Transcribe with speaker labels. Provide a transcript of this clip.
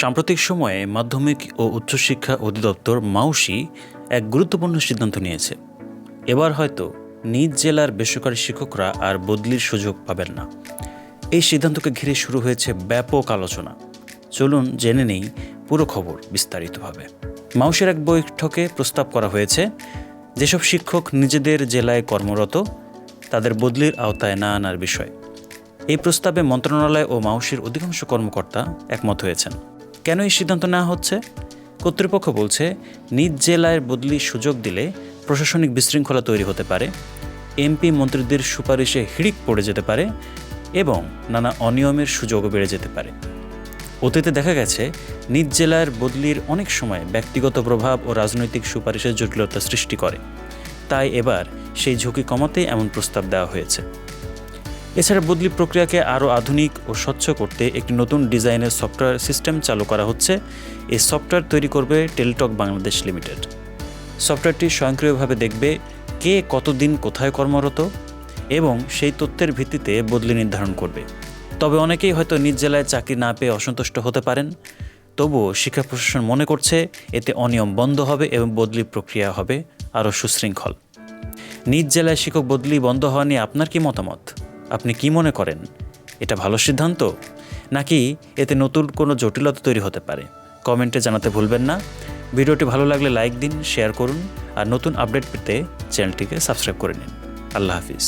Speaker 1: সাম্প্রতিক সময়ে মাধ্যমিক ও উচ্চশিক্ষা অধিদপ্তর মাউসি এক গুরুত্বপূর্ণ সিদ্ধান্ত নিয়েছে। এবার হয়তো নিজ জেলার বেসরকারি শিক্ষকরা আর বদলির সুযোগ পাবেন না। এই সিদ্ধান্তকে ঘিরে শুরু হয়েছে ব্যাপক আলোচনা। চলুন জেনে নেই পুরো খবর বিস্তারিতভাবে। মাউসের এক বৈঠকে প্রস্তাব করা হয়েছে, যেসব শিক্ষক নিজেদের জেলায় কর্মরত, তাদের বদলির আওতায় না আনার বিষয়। এই প্রস্তাবে মন্ত্রণালয় ও মাউসির অধিকাংশ কর্মকর্তা একমত হয়েছেন। কেন এই সিদ্ধান্ত নেওয়া হচ্ছে? কর্তৃপক্ষ বলছে, নিজ জেলায় বদলির সুযোগ দিলে প্রশাসনিক বিশৃঙ্খলা তৈরি হতে পারে, এমপি মন্ত্রীদের সুপারিশে হিড়িক পড়ে যেতে পারে এবং নানা অনিয়মের সুযোগও বেড়ে যেতে পারে। অতীতে দেখা গেছে, নিজ জেলার বদলির অনেক সময় ব্যক্তিগত প্রভাব ও রাজনৈতিক সুপারিশের জটিলতা সৃষ্টি করে। তাই এবার সেই ঝুঁকি কমাতে এমন প্রস্তাব দেওয়া হয়েছে। এছাড়া বদলি প্রক্রিয়াকে আরও আধুনিক ও স্বচ্ছ করতে একটি নতুন ডিজাইনের সফটওয়্যার সিস্টেম চালু করা হচ্ছে। এই সফটওয়্যার তৈরি করবে টেলিটক বাংলাদেশ লিমিটেড। সফটওয়্যারটি স্বয়ংক্রিয়ভাবে দেখবে কে কতদিন কোথায় কর্মরত এবং সেই তথ্যের ভিত্তিতে বদলি নির্ধারণ করবে। তবে অনেকেই হয়তো নিজ জেলায় চাকরি না পেয়ে অসন্তুষ্ট হতে পারেন। তবুও শিক্ষা প্রশাসন মনে করছে এতে অনিয়ম বন্ধ হবে এবং বদলি প্রক্রিয়া হবে আরও সুশৃঙ্খল। নিজ জেলায় শিক্ষক বদলি বন্ধ হওয়া নিয়ে আপনার কি মতামত? আপনি কি মনে করেন, এটা ভালো সিদ্ধান্ত? নাকি এতে নতুন কোনো জটিলতা তৈরি হতে পারে? কমেন্টে জানাতে ভুলবেন না। ভিডিওটি ভালো লাগলে লাইক দিন, শেয়ার করুন, আর নতুন আপডেট পেতে চ্যানেলটিকে সাবস্ক্রাইব করে নিন। আল্লাহ হাফিজ।